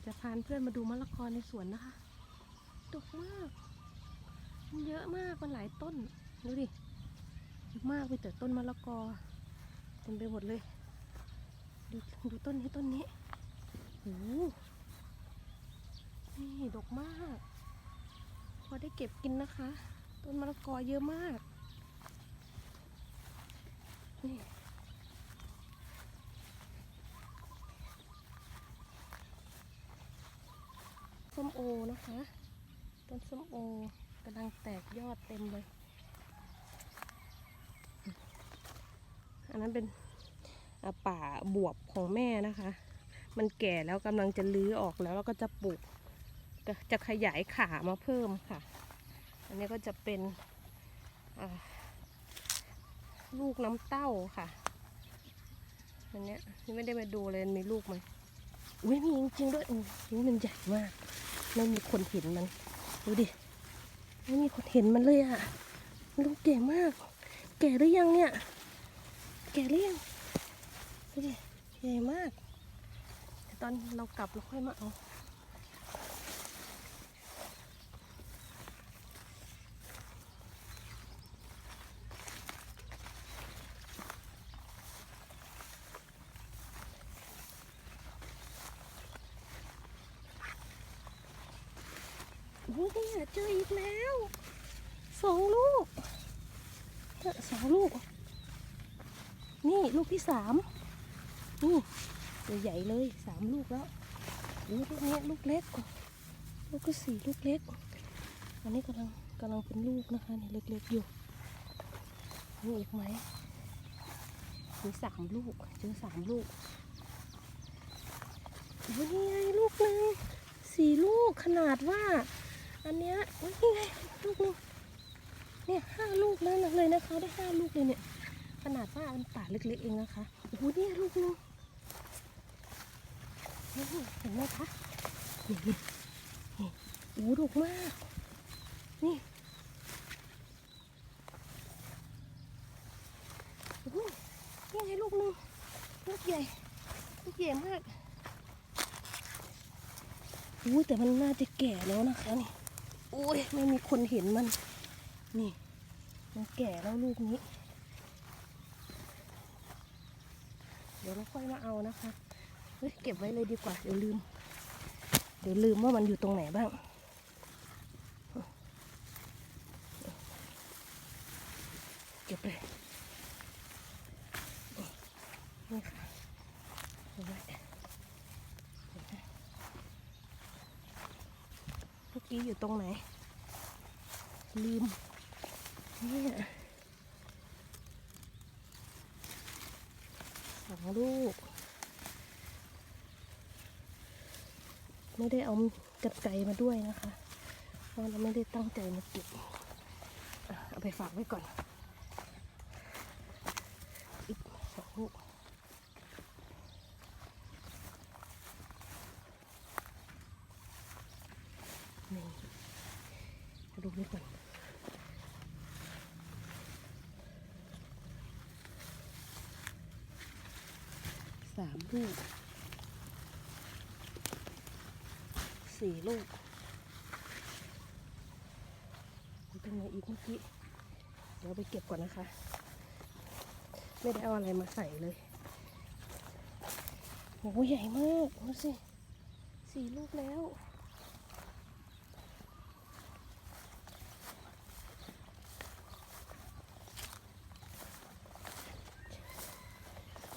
ยวจะพาเพื่อนมาดูมะละกอในสวนนะคะดกมาก มันเยอะมาก มันหลายต้น ดูดิเยอะมากไปแต่ต้นมะละกอเต็มไปหมดเลย ดูดูต้นนี้ต้นนี้โอ้โหนี่ดกมาก พอได้เก็บกินนะคะ ต้นมะละกอเยอะมาก นี่ ส้มโอนะคะ ต้นส้มโอกำลังแตกยอดเต็มเลย อันนั้นเป็นป่าบวบของแม่นะคะ มันแก่แล้วกำลังจะลื้อออกแล้วแล้วก็จะปลูก จะขยายขามาเพิ่มค่ะ อันนี้ก็จะเป็นลูกน้ำเต้าค่ะ อันเนี้ยนี่ไม่ได้มาดูเลยมีลูกไหมอุ้ยมีจริงๆด้วยอุ้ยมันใหญ่มาก ไม่มีคนเห็นมัน ดูดิ ไม่มีคนเห็นมันเลยอะ่ะลูกแก่มาก แก่หรือยังเนี่ย แก่หรือยังดูดิ ใหญ่มาก ตอนเรากลับเราค่อยมาเอา เนี่ยเจออีกแล้วสองลูกเจอสองลูก นี่ลูกที่สามนี่ตัวใหญ่เลยสามลูกแล้วลูกนี้ลูกเล็กลูกก็สี่ลูกเล็ก อันนี้กำลังกำลังเป็นลูกนะคะนี่เล็กๆอยู่นี่อีกไหมมีสามลูกเจอสามลูกโอ้ยนี่ไงลูกหนึ่งสี่ลูกขนาดว่า อันเนี้ยนี่ไงลูกหนึงเนี่ยห้าลูกแล้วนเลยนะคะได้ห้าลูกเลยเนี่ยขนาดว่ามันป่าเล็กๆเองนะคะโอ้โหเนี่ยลูกหนึงเห็นไหมคะนี่นี่โอ้โหดกมากนี่โอ้โหนี่ไงลูกหนึงลูกใหญ่ลูกใหญ่มากโอ้แต่มันน่าจะแก่แล้วนะคะนี่ อ้ยไม่มีคนเห็นมัน นี่มันแก่แล้วลูกนี้ เดี๋ยวเราค่อยมาเอานะคะ เฮ้ยเก็บไว้เลยดีกว่า เดี๋ยวลืม เดี๋ยวลืมว่ามันอยู่ตรงไหนบ้างเก็บเลยนี่ค่ะเอาไว้เดี๋ยวนะเมื่อ กี้อยู่ตรงไหน ลืมเนี่ยสองลูก ไม่ได้เอากระไกรมาด้วยนะคะ เพราะเราไม่ได้ตั้งใจมาเก็บเอาไปฝากไว้ก่อนอีกสองลูก นี่ ดูนี่ก่อนสามลูกสี่ลูกมันเป็นไงอีกเมื่อกี้เดี๋ยวไปเก็บก่อนนะคะ ไม่ได้เอาอะไรมาใส่เลยโอ้ใหญ่มากดูสิสี่ลูกแล้ว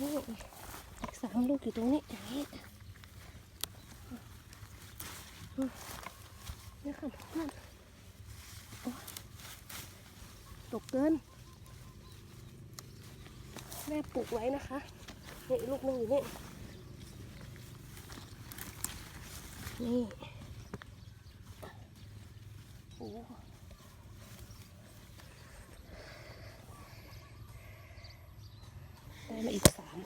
นี่อีกสามลูกอยู่ตรงนี้อย่างนี้นี่ค่ะเพื่นตกเกิน แม่ปลูกไว้นะคะนี่ลูกนึงอยู่นี่นี่โอ้ได้ มาอีกสาม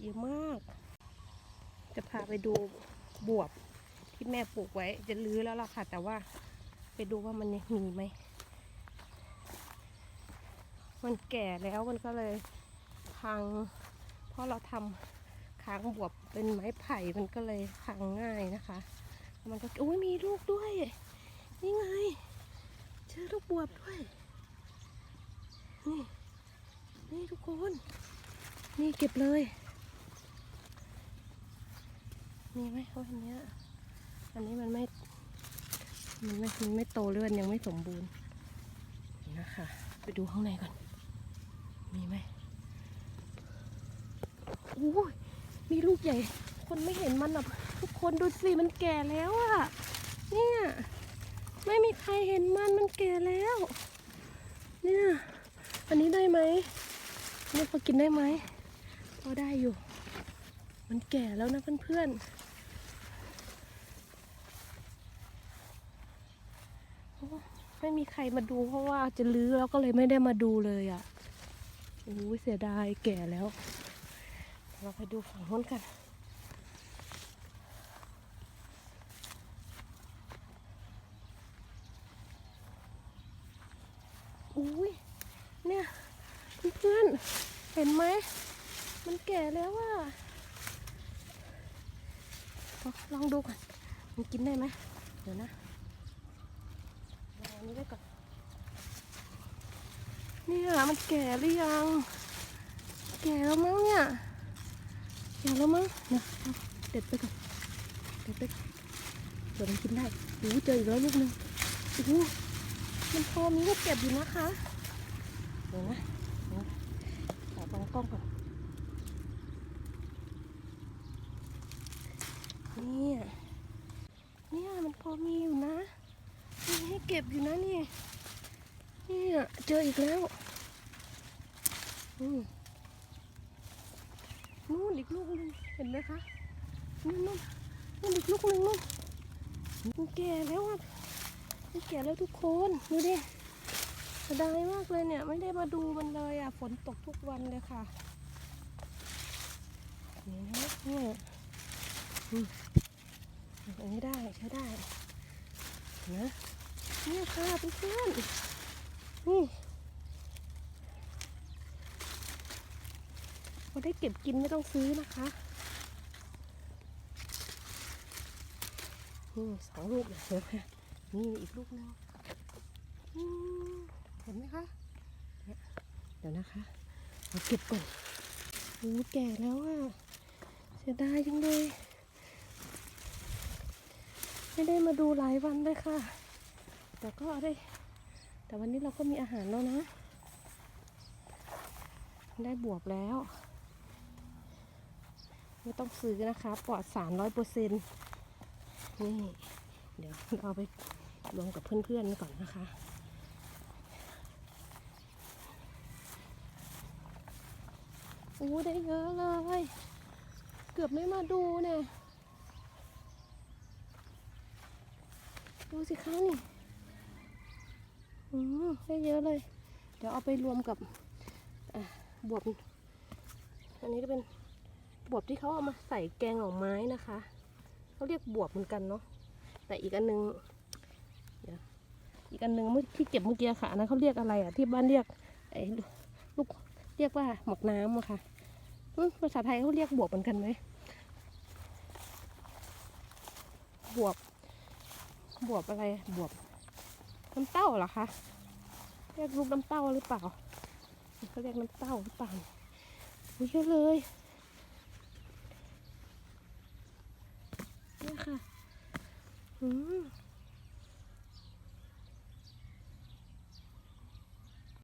เยอะมาก จะพาไปดูบวบที่แม่ปลูกไว้ จะรื้อแล้วล่ะค่ะ แต่ว่าไปดูว่ามันยังมีไหม มันแก่แล้วมันก็เลยพัง เพราะเราทำค้างบวบเป็นไม้ไผ่มันก็เลยพังง่ายนะคะ มันก็อุ้ยมีลูกด้วย นี่ไง เจอลูกบวบด้วย นี่ นี่ทุกคน นี่เก็บเลย มีไหมเขาอันเนี้ยอันนี้มันไม่มันไม่มันไม่โตหรือมันยังไม่สมบูรณ์นี่นะคะ ไปดูข้างในก่อน มีไหม โอ้ยมีลูกใหญ่ คนไม่เห็นมันหรอกทุกคนดูสิมันแก่แล้วอะเนี่ยไม่มีใครเห็นมันมันแก่แล้ว เนี่ยอันนี้ได้ไหมเนี่ยพอกินได้ไหมพอได้อยู่ มันแก่แล้วนะเพื่อนๆโอ้ไม่มีใครมาดูเพราะว่าจะลื้อแล้วก็เลยไม่ได้มาดูเลยอะโอ้ยเสียดายแก่แล้ว เราไปดูฝั่งโน้นกัน อุ้ย เนี่ยเพื่อนเห็นไหม มันแก่แล้วอะเอาลองดูก่อน มันกินได้ไหม เดี๋ยวนะเอาอันนี้ไว้ก่อน เนี่ยมันแก่หรือยัง แก่แล้วมั้งเนี่ย แก่แล้วมั้งนะเด็ดไปก่อนเด็ดไปก่อนเดี๋ยวมันกินได้โอ้เจออีกแล้วลูกหนึงโอ้มันพอมีก็เก็บอยู่นะคะเดี๋ยวนะขอบังกล้องก่อนเนี่ยเนี่ยมันพอมีอยู่นะมีให้เก็บอยู่นะนี่เนี่ยเจออีกแล้วอืม นู่นอีกลูกหนึงเห็นไหมคะนู่นนู่นนู่นอีกลูกหนึงนู่นมันแก่แล้วอะมันแก่แล้วทุกคนดูดิเสียดายมากเลยเนี่ย ไม่ได้มาดูมันเลยอะฝนตกทุกวันเลยค่ะนี่นะเนี่ยอืมอันนี้ได้ใช้ได้นะเนี่ยค่ะเพื่อนๆนี่พอ ได้เก็บกินไม่ต้องซื้อนะคะนี่สองลูกเดี๋ยวค่ะนี่อีกลูกหนึงเห็นไหมคะเนี่ยเดี๋ยวนะคะเราเก็บก่อนโอ้แก่แล้วอะเสียดายจังเลยไม่ได้มาดูหลายวันเลยค่ะ แต่ก็ได้ แต่วันนี้เราก็มีอาหารแล้วนะ ได้บวบแล้ว ไม่ต้องซื้อนะคะ ปลอดสารร้อยเปอร์เซ็นต์นี่เดี๋ยวเราเอาไปรวมกับเพื่อนๆก่อนนะคะอู้ได้เยอะเลย เกือบไม่มาดูเนี่ย ดูสิคะนี่อืมได้เยอะเลย เดี๋ยวเอาไปรวมกับบวบอันนี้ก็เป็น บวบที่เขาเอามาใส่แกงหน่อไม้นะคะเขาเรียกบวบเหมือนกันเนาะแต่อีกอันนึงเดี๋ยวอีกอันนึงเมื่อที่เก็บเมื่อกี้ค่ะอันนั้นเขาเรียกอะไรอะที่บ้านเรียกไอ้ลูกเรียกว่าหมกน้ำอะค่ะภาษาไทยเขาเรียกบวบเหมือนกันไหมบวบบวบอะไรบวบน้ำเต้าเหรอคะเรียกลูกน้ำเต้าหรือเปล่าเขาเรียกน้ำเต้าหรือเปล่าเยอะเลย ค่ะอืม